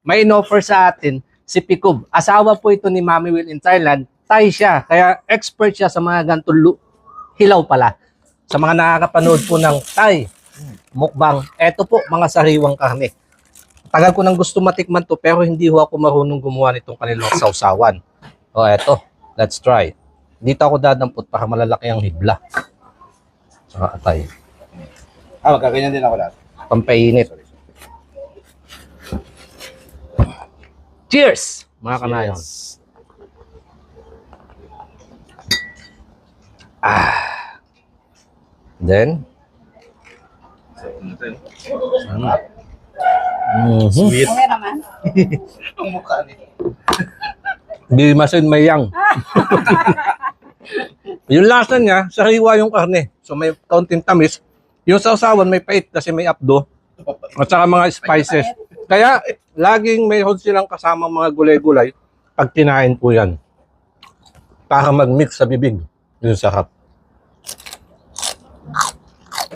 may in-offer sa atin si Picub. Asawa po ito ni Mami Will in Thailand. Thai siya, kaya expert siya sa mga ganitong hilaw pala. Sa mga nakakapanood po ng Thai mukbang, eto po mga sariwang karne. Tagal ko nang gusto matikman to pero hindi ho ako marunong gumawa nitong kanilang sausawan. O eto, let's try. Dito ako dadampot para malalaki ang hibla. Saka atay. Ah, magkaganyan din ako lahat. Pampainit. Cheers! Mga kanayon. Ah. Then, Sarap. mhm. Sweet. Ang mukha nito. Di masin mayang. yung lasa niya, sariwa yung karne. So may kaunting tamis. Yung sausawan may pait kasi may apdo. At saka mga spices. Kaya laging mayroon silang kasama mga gulay-gulay pag kinain po yan. Para mag-mix sa bibig. Yung sarap.